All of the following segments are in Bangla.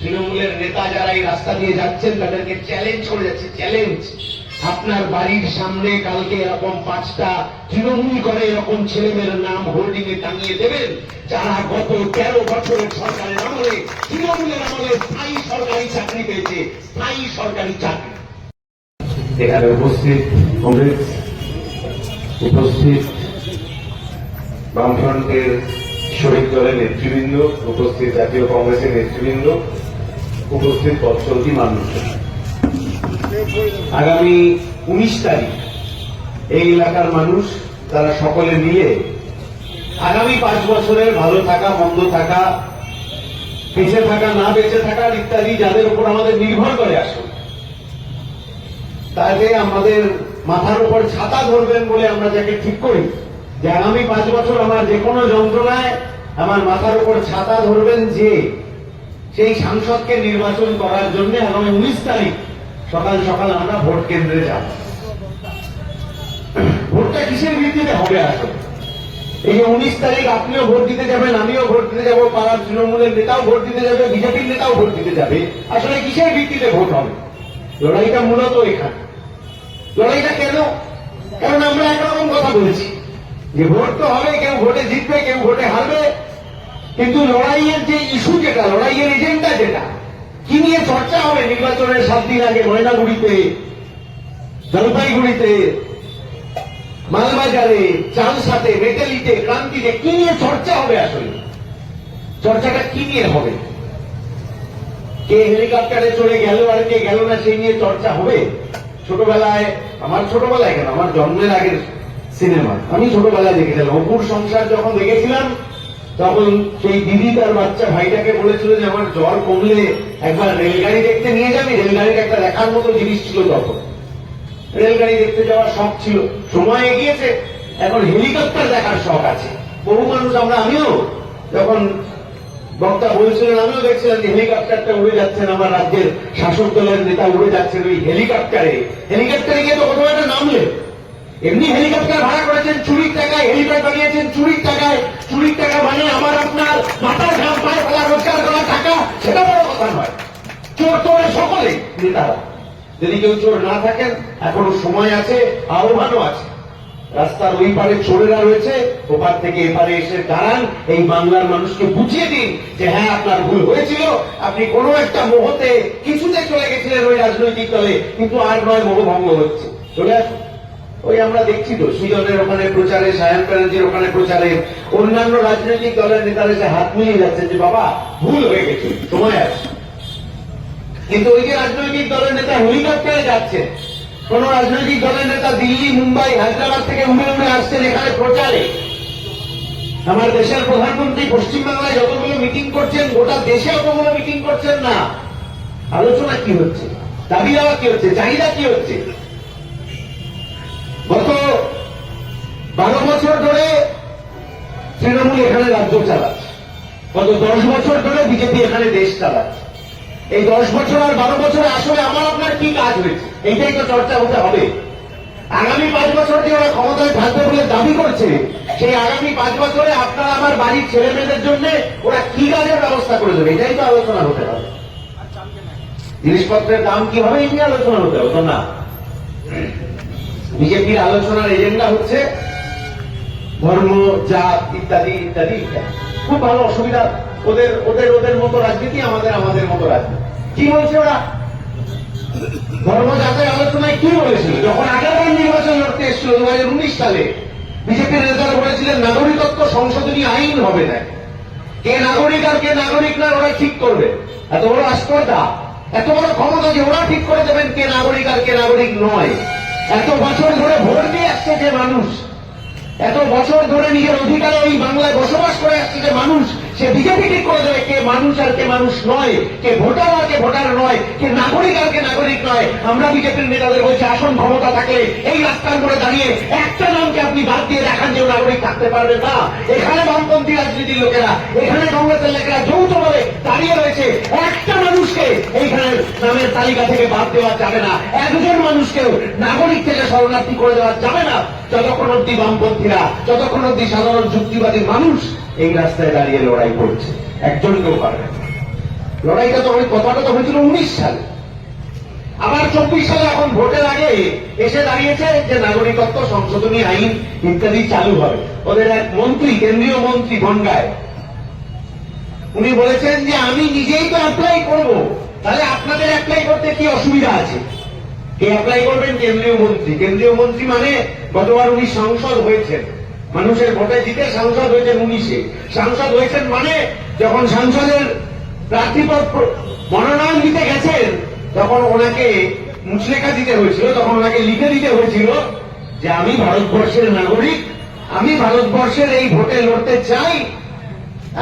তৃণমূলের নেতা যারা এই রাস্তা দিয়ে যাচ্ছেন, তাদেরকে চ্যালেঞ্জ করে যাচ্ছে চ্যালেঞ্জ আপনার বাড়ির সামনে কালকে এরকম পাঁচটা তৃণমূল করে এরকম ছেলেমেয়ের নাম হোল্ডিং এ টাঙিয়ে দেবেন, যারা গত তেরো বছরের সরকারের আমলে, তৃণমূলের আমলে স্থায়ী সরকারি চাকরি পেয়েছে, স্থায়ী সরকারি চাকরি। এখানে উপস্থিত কংগ্রেস, উপস্থিত বামফ্রন্টের শহীদ দলের নেতৃবৃন্দ, উপস্থিত জাতীয় কংগ্রেসের নেতৃবৃন্দ উপস্থিত পথচলতি মানুষ। আগামী উনিশ তারিখ এই এলাকার মানুষ, তারা সকলে মিলে আগামী পাঁচ বছরের ভালো থাকা, মন্দ থাকা, বেঁচে থাকা, না বেঁচে থাকার ইত্যাদি যাদের উপর আমাদের নির্ভর করে আসুন। তাকে আমাদের মাথার উপর ছাতা ধরবেন বলে আমরা যাকে ঠিক করি, যে আগামী পাঁচ বছর আমার যে কোনো যন্ত্রণায় আমার মাথার উপর ছাতা ধরবেন যে সেই সাংসদকে নির্বাচন করার জন্য আগামী উনিশ তারিখ সকাল সকাল আমরা ভোট কেন্দ্রে যাব। ভোটটা কিসের ভিত্তিতে হবে আসলে এই যে উনিশ তারিখ আপনিও ভোট দিতে যাবেন, আমিও ভোট দিতে যাব, পাড়ার তৃণমূলের নেতাও ভোট দিতে যাবে, বিজেপির নেতাও ভোট দিতে যাবে। আসলে কিসের ভিত্তিতে ভোট হবে? লড়াইটা মূলত এখানে। লড়াইটা কেন? কারণ আমরা একরকম কথা বলেছি। যে ভোট তো হবে, কেউ ভোটে জিতবে, কেউ ভোটে হারবে কিন্তু লড়াইয়ের যে ইস্যু যেটা, লড়াইয়ের এজেন্ডা যেটা, কি নিয়ে চর্চা হবে নির্বাচনের সাত দিন আগে ময়নাগুড়িতে, জলপাইগুড়িতে, মালবাজারে, চালসাতে মেটালিতে ক্রান্তিতে, কি নিয়ে চর্চা হবে আসলে? চর্চাটা কি নিয়ে হবে? কে হেলিকপ্টারে চড়ে গেল আর কে গেল না সেই নিয়ে চর্চা হবে? ছোটবেলায়, আমার ছোটবেলায় কেন? আমার জন্মের আগের সিনেমা। আমি ছোটবেলায় দেখেছিলাম। অপুর সংসার যখন দেখেছিলাম তখন সেই দিদি তার বাচ্চা ভাইটাকে বলেছিল যে, আমার জ্বর কমলে একবার রেলগাড়ি দেখতে নিয়ে যাবি? রেলগাড়িটা একটা দেখার মতো জিনিস ছিল তখন। রেলগাড়ি দেখতে যাওয়ার শখ ছিল। সময় এগিয়েছে। এখন হেলিকপ্টার দেখার শখ আছে। বহু মানুষ আমরা, আমিও যখন বক্তা বলছিলেন, আমিও দেখছিলাম যে হেলিকপ্টারটা উড়ে যাচ্ছেন আমার রাজ্যের শাসক দলের নেতা উড়ে যাচ্ছেন ওই হেলিকপ্টারে। হেলিকপ্টারে গিয়ে তো কোথাও একটা নামলে। এমনি হেলিকপ্টার ভাড়া করেছেন, চুরির টাকায় হেলিপ্যাড বানিয়েছেন, চুরির টাকায়, চুরির টাকা মানে আমার আপনার মাথার ঘাম পায়ে ফেলা রোজগার করা টাকা, সেটা বড় কথা নয়। চোর তোরে সকলে নেতারা। যদি কেউ চোর না থাকেন, এখনও সময় আছে, আহ্বানও আছে। রাস্তার ওই পারে চোরেরা রয়েছে, ওপার থেকে এপারে এসে দাঁড়ান, এই বাংলার মানুষকে বুঝিয়ে দিন যে হ্যাঁ আপনার ভুল হয়েছিল, আপনি কোনো একটা মুহূর্তে কিছুতে চলে গেছিলেন ওই রাজনৈতিক দলে, কিন্তু আর নয়, মোহভঙ্গ হচ্ছে। চলে আসুন। ওই আমরা দেখছি তো, সুজনের ওখানে প্রচারে, সায়ন ব্যানার্জির ওখানে প্রচারে, অন্যান্য রাজনৈতিক দলের নেতারা এসে হাত মিলিয়ে যাচ্ছেন যে বাবা, ভুল হয়ে গেছে, সময় আছে। কিন্তু ওই যে রাজনৈতিক দলের নেতা হেলিকপ্টারে যাচ্ছেন কোন রাজনৈতিক দলের নেতা দিল্লি, মুম্বাই, হায়দ্রাবাদ থেকে উড়ে উড়ে আসছেন এখানে প্রচারে। আমার দেশের প্রধানমন্ত্রী পশ্চিমবাংলায় যতগুলো মিটিং করছেন, গোটা দেশে অতগুলো মিটিং করছেন না। আলোচনা কি হচ্ছে? দাবি দেওয়া কি হচ্ছে? চাহিদা কি হচ্ছে? গত বারো বছর ধরে তৃণমূল এখানে রাজ্য চালাচ্ছে। গত দশ বছর ধরে বিজেপি এখানে দেশ চালাচ্ছে। এই দশ বছর আর বারো বছরে আসলে আমার আপনার কি কাজ হয়েছে? এইটাই তো চর্চা হতে হবে। আগামী পাঁচ বছর যে ওরা ক্ষমতায় থাকবে বলে দাবি করছে সেই আগামী পাঁচ বছরে আপনার আমার বাড়ির ছেলে মেয়েদের জন্য ওরা কি কাজের ব্যবস্থা করে দেবে? এটাই তো আলোচনা হতে হবে। জিনিসপত্রের দাম কি হবে এই নিয়ে আলোচনা হতে হবে? তো না। বিজেপির আলোচনার এজেন্ডা হচ্ছে ধর্ম, জাত ইত্যাদি ইত্যাদি খুব ভালো অসুবিধা। ওদের ওদের ওদের মতো রাজনীতি, আমাদের আমাদের মতো রাজনীতি। কি বলছে ওরা? ধর্ম জাতের আলোচনায় কি বলেছিল? যখন আগেরবার নির্বাচন লড়তে এসেছিল দু হাজার উনিশ সালে বিজেপির নেতারা বলেছিলেন, নাগরিকত্ব সংশোধনী আইন হবে না। কে নাগরিক আর কে নাগরিক না, ওরা ঠিক করবে। এত বড় আস্পর্ধা। এত বড় ক্ষমতা যে ওরা ঠিক করে দেবেন, কে নাগরিক আর কে নাগরিক নয়। এত বছর ধরে ভোট দিয়ে আসছে যে মানুষ, এত বছর ধরে নিজের অধিকারে এই বাংলায় বসবাস করে আসছে যে মানুষ, সে বিজেপি ঠিক করে দেবে কে মানুষ আর কে মানুষ নয়, কে ভোটার আর কে ভোটার নয়, কে নাগরিক আর কে নাগরিক নয়। আমরা বিজেপির নেতাদের বলছি, আসন ক্ষমতা থাকলে এই রাস্তার করে দাঁড়িয়ে একটা নামকে আপনি বাদ দিয়ে দেখান যে নাগরিক থাকতে পারবে না এখানে বামপন্থী রাজনীতির লোকেরা, এখানে কংগ্রেসের লোকেরা যৌথভাবে দাঁড়িয়ে রয়েছে একটা মানুষকে এইখানে নামের তালিকা থেকে বাদ দেওয়া যাবে না। একজন মানুষকেও নাগরিক থেকে শরণার্থী করে দেওয়া যাবে না। যতক্ষণ অব্দি বামপন্থীরা, যতক্ষণ অব্দি সাধারণ যুক্তিবাদী মানুষ এই রাস্তায় দাঁড়িয়ে লড়াই করছে একজনকেও পারবে না। লড়াইটা তো কথাটা তো হয়েছিল উনিশ সালে। আবার চব্বিশ সালে এখন ভোটের আগে এসে দাঁড়িয়েছে যে নাগরিকত্ব সংশোধনী আইন ইত্যাদি চালু হবে। ওদের এক মন্ত্রী, কেন্দ্রীয় মন্ত্রী বনগায়। উনি বলেছেন যে আমি নিজেই তো অ্যাপ্লাই করব। তাহলে আপনাদের অ্যাপ্লাই করতে কি অসুবিধা আছে? কে অ্যাপ্লাই করবেন কেন্দ্রীয় মন্ত্রী? কেন্দ্রীয় মন্ত্রী মানে গতবার উনি সাংসদ হয়েছেন। মানুষের ভোটে জিতে সাংসদ হয়েছেন উনিশে সাংসদ হয়েছেন মানে যখন সাংসদের প্রার্থীপদ মনোনয়ন দিতে গেছেন, তখন ওনাকে মুচলেখা দিতে হয়েছিল, তখন ওনাকে লিখে দিতে হয়েছিল যে আমি ভারতবর্ষের নাগরিক, আমি ভারতবর্ষের এই ভোটে লড়তে চাই,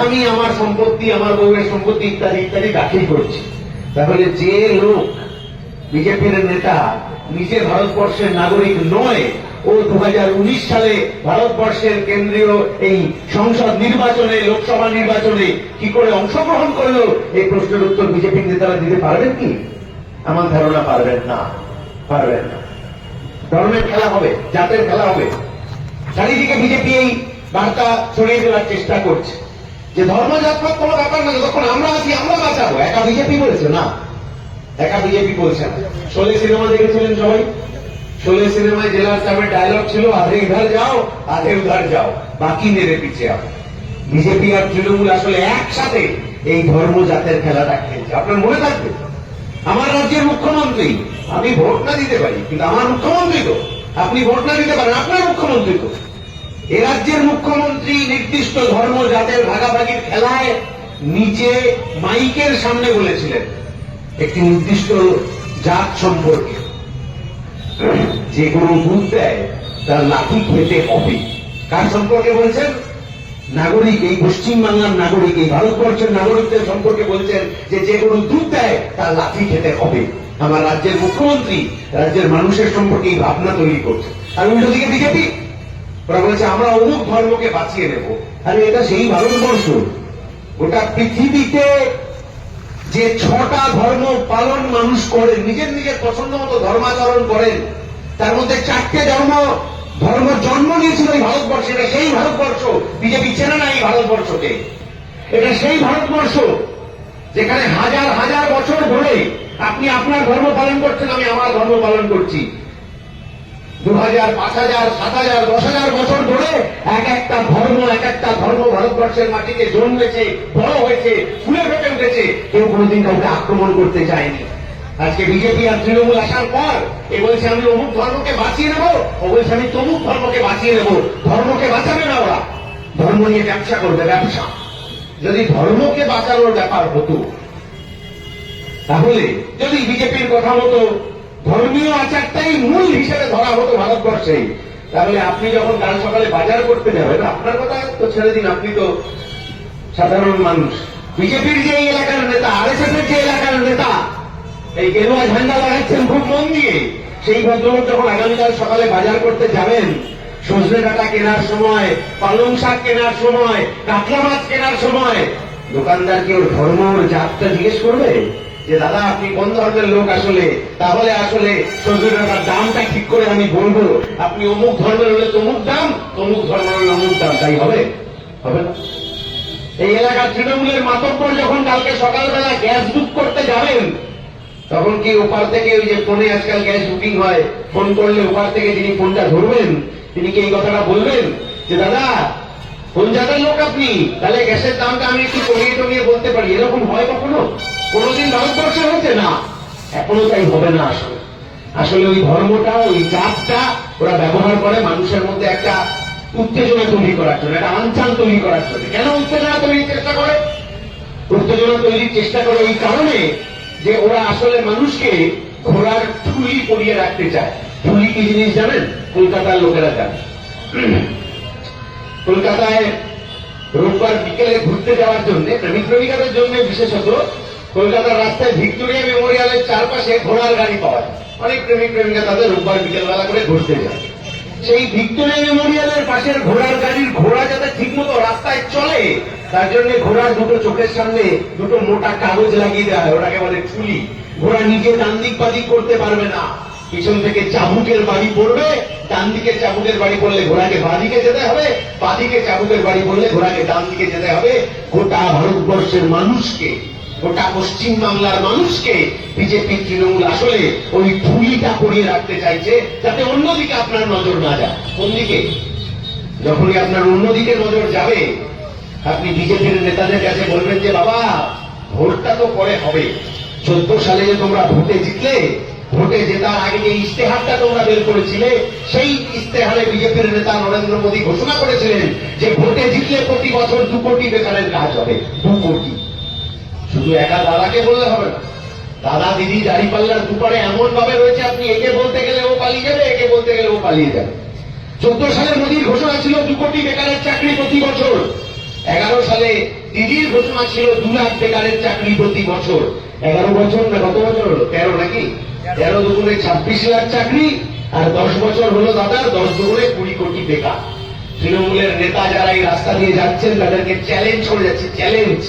আমি আমার সম্পত্তি, আমার বউয়ের সম্পত্তি ইত্যাদি ইত্যাদি দাখিল করছি। তাহলে যে লোক বিজেপির নেতা, নিজে ভারতবর্ষের নাগরিক নয়, ও দু হাজার উনিশ সালে ভারতবর্ষের কেন্দ্রীয় এই সংসদ নির্বাচনে, লোকসভা নির্বাচনে কি করে অংশগ্রহণ করল? এই প্রশ্নের উত্তর বিজেপির নেতারা দিতে পারবেন কি? আমার ধারণা পারবেন না পারবেন না। ধর্মের খেলা হবে, জাতের খেলা হবে। চারিদিকে বিজেপি এই বার্তা ছড়িয়ে দেওয়ার চেষ্টা করছে। যে ধর্ম জাতপাত কোনো ব্যাপার না যতক্ষণ আমরা আছি আমরা বাঁচাবো। একা বিজেপি বলেছে না। একা বিজেপি বলছে না। শোলে সিনেমা দেখেছিলেন সবাই? শোলে সিনেমায় জেলার সাহেবের ডায়লগ ছিল আধে ইধার যাও আধে উধার যাও। বাকি মেরে পিছে আও। বিজেপি আর তৃণমূল আসলে একসাথে এই ধর্ম জাতের খেলাটা খেলছে। আপনার মনে থাকবে? আমার রাজ্যের মুখ্যমন্ত্রী আমি ভোট না দিতে পারি কিন্তু আমার মুখ্যমন্ত্রী তো। আপনি ভোট না দিতে পারেন আপনার মুখ্যমন্ত্রী তো। এ রাজ্যের মুখ্যমন্ত্রী নির্দিষ্ট ধর্ম জাতের ভাগাভাগির খেলায় নিজে মাইকের সামনে বলেছিলেন। একটি নির্দিষ্ট জাত সম্পর্কে। যে কোনো দুধ দেয়, তার লাঠি খেতে হবে। কার সম্পর্কে বলছেন? নাগরিক, এই পশ্চিমবাংলার নাগরিক, এই ভারতবর্ষের নাগরিকদের সম্পর্কে বলছেন যে যে কোনো দুধ দেয়, তার লাঠি খেতে হবে। আমার রাজ্যের মুখ্যমন্ত্রী, রাজ্যের মানুষের সম্পর্কে এই ভাবনা তৈরি করছে আর উল্টো দিকে বিজেপি ওরা বলেছে, আমরা অমুক ধর্মকে বাঁচিয়ে নেব। আরে, এটা সেই ভারতবর্ষ। গোটা পৃথিবীতে যে ছটা ধর্ম পালন মানুষ করেন, নিজের নিজের পছন্দ মতো ধর্মাচরণ করেন, তার মধ্যে চারটে ধর্ম ধর্ম জন্ম নিয়েছিল এই ভারতবর্ষে। এটা সেই ভারতবর্ষ। বিজেপি চেনে না এই ভারতবর্ষকে। এটা সেই ভারতবর্ষ যেখানে হাজার হাজার বছর ধরে আপনি আপনার ধর্ম পালন করছেন, আমি আমার ধর্ম পালন করছি। দু হাজার পাঁচ হাজার সাত হাজার দশ হাজার বছর ধরে এক একটা ধর্ম, এক একটা ধর্ম ভারতবর্ষের মাটিতে জন্মেছে, বড় হয়েছে, ফুলে ফেটে উঠেছে। কেউ কোনোদিন কাউকে আক্রমণ করতে চায়নি। আজকে বিজেপি আর তৃণমূল আসার পর এ বলছে, আমি অমুক ধর্মকে বাঁচিয়ে নেব? ও বলছে, আমি তমুক ধর্মকে বাঁচিয়ে নেব। ধর্মকে বাঁচাবে না ওরা। ধর্ম নিয়ে ব্যবসা করবে, ব্যবসা। যদি ধর্মকে বাঁচানোর ব্যাপার হতো, তাহলে যদি বিজেপির কথা মতো ধর্মীয় আচারটাই মূল হিসেবে ধরা হতো ভারতবর্ষে। তাহলে আপনি যখন কাল সকালে বাজার করতে যাবেন, আপনার কথা তো ছেড়ে দিন, আপনি তো সাধারণ মানুষ। বিজেপির যে এলাকার নেতা আর এস যে এলাকার নেতা, এই গেরুয়া ঝান্ডা লাগাচ্ছেন খুব মন দিয়ে। সেই ভদ্রলোক যখন আগামীকাল সকালে বাজার করতে যাবেন, সজনে ডাটা কেনার সময়, পালং শাক কেনার সময়, কাতলা মাছ কেনার সময়, দোকানদার কি ওর ধর্ম ওর জাতটা জিজ্ঞেস করবে? যে দাদা, আপনি কোন ধর্মের লোক আসলে, তাহলে আসলে ডাটার দামটা ঠিক করে আমি বলব। আপনি অমুক ধর্মের হলে তমুক দাম, তমুক ধর্মের হলে অমুক দাম, তাই হবে? হবে না। এই এলাকার তৃণমূলের মাতব্বর যখন কালকে সকালবেলা গ্যাস বুক করতে যাবেন, তখন কি ওপার থেকে ওই যে ফোনে আজকাল গ্যাস বুকিং হয়, ফোন করলে ওপার থেকে যিনি ফোনটা ধরবেন, তিনি কি এই কথাটা বলবেন? যে দাদা কোন জায়গার লোক আপনি, তাহলে গ্যাসের দামটা আমি একটু কমিয়ে টমিয়ে বলতে পারি। এরকম হয় কখনো? কোনোদিন ভারতবর্ষে হয়েছে? না। এখনও তাই হবে না আসলে। আসলে ওই ধর্মটা, ওই জাতটা ওরা ব্যবহার করে মানুষের মধ্যে একটা উত্তেজনা তৈরি করার জন্য, একটা আনচান তৈরি করার জন্য। কেন উত্তেজনা তৈরির চেষ্টা করে? উত্তেজনা তৈরির চেষ্টা করে এই কারণে যে ওরা আসলে মানুষকে ঘোড়ার ঠুলি পরিয়ে রাখতে চায়। ঠুলি কি জিনিস জানেন? কলকাতার লোকেরা জানে। কলকাতায় রোববার বিকেলে ঘুরতে যাওয়ার জন্য, প্রেমিক প্রেমিকাদের জন্য বিশেষত কলকাতার রাস্তায় ভিক্টোরিয়া মেমোরিয়ালের চারপাশে ঘোড়ার গাড়ি পাওয়া যায়। অনেক প্রেমিক প্রেমিকা তাদের রোববার বিকেলবেলা করে ঘুরতে যায়। সেই ভিক্টোরিয়া মেমোরিয়ালের পাশের ঘোড়ার গাড়ির ঘোড়া যাতে ঠিকমতো রাস্তায় চলে, তার জন্য ঘোড়ার দুটো চোখের সামনে দুটো মোটা কাগজ লাগিয়ে দেওয়া হয়। ওটাকে বলে চুলি ঘোড়া নিজে ডান দিক বাদিক করতে পারবে না। পিছন থেকে চাবুকের বাড়ি পড়বে। ডান দিকে চাবুকের বাড়ি পড়লে ঘোড়াকে বাদিকে যেতে হবে। বাদিকে চাবুকের বাড়ি পড়লে ঘোড়াকে ডান দিকে যেতে হবে। গোটা ভারতবর্ষের মানুষকে গোটা পশ্চিম বাংলার মানুষকে বিজেপি তৃণমূল আসলে ওই ঠুলিটা করিয়ে রাখতে চাইছে যাতে অন্যদিকে আপনার নজর না যায়। কোন দিকে? যখনই আপনার অন্যদিকে নজর যাবে, আপনি বিজেপির নেতাদের কাছে বলবেন যে, বাবা, ভোটটা তো পরে হবে। চোদ্দ সালে যে তোমরা ভোটে জিতলে, ভোটে জেতার আগে যে ইস্তেহারটা তোমরা বের করেছিলে, সেই ইস্তেহারে বিজেপির নেতা নরেন্দ্র মোদী ঘোষণা করেছিলেন যে, ভোটে জিতলে প্রতি বছর দু কোটি বেকারের কাজ হবে। দু কোটি। শুধু একা দাদাকে বললে হবে না। দাদা, দিদি দাড়িপাল্লার দুপারে এমন ভাবে রয়েছে, আপনি একে বলতে গেলে ও পালিয়ে যাবে, একে বলতে গেলে ও পালিয়ে যাবে। চোদ্দ সালে মোদীর ঘোষণা ছিল দু কোটি বেকারের চাকরি প্রতি বছর। এগারো সালে দিদির ঘোষণা ছিল দু লাখ বেকারের চাকরি প্রতি বছর। এগারো বছর না কত বছর হলো? তেরো নাকি? তেরো দুগুণে ছাব্বিশ লাখ চাকরি, আর দশ বছর হলো দাদা দশ দুগুণে কুড়ি কোটি বেকার। তৃণমূলের নেতা যারা এই রাস্তা দিয়ে যাচ্ছেন, তাদেরকে চ্যালেঞ্জ করে যাচ্ছে চ্যালেঞ্জ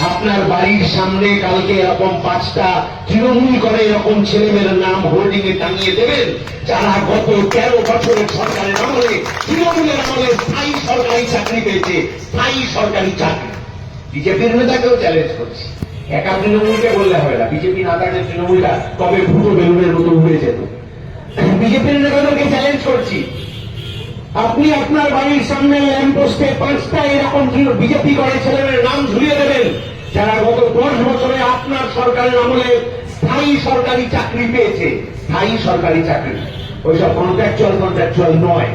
আপনার বাড়ির সামনে কালকে এরকম পাঁচটা তৃণমূল করে এরকম ছেলেমেয়ের নাম হোর্ডিং এ টাঙিয়ে দেবেন। যারা গত তেরো বছরের সরকারের আমলে, তৃণমূলের আমলে স্থায়ী সরকারি চাকরি পেয়েছে, স্থায়ী সরকারি চাকরি। বিজেপির নেতাকেও চ্যালেঞ্জ করছি। একা তৃণমূলকে বললে হবে না। বিজেপি না থাকলে তৃণমূলটা কবে ভুটো বেলুনের মতো উড়ে যেত। বিজেপির নেতাদেরকে চ্যালেঞ্জ করছি। আপনি আপনার বাড়ির সামনে ল্যাম্পোস্টে পাঁচটা এরকম বিজেপি করে ছেলেমেয়ের নাম ঝুলিয়ে দেবেন, যারা গত দশ বছরে আপনার সরকারের আমলে স্থায়ী সরকারি চাকরি পেয়েছে। স্থায়ী সরকারি চাকরি। ওইসব কন্ট্রাকচুয়াল কন্ট্রাকচুয়াল নয়।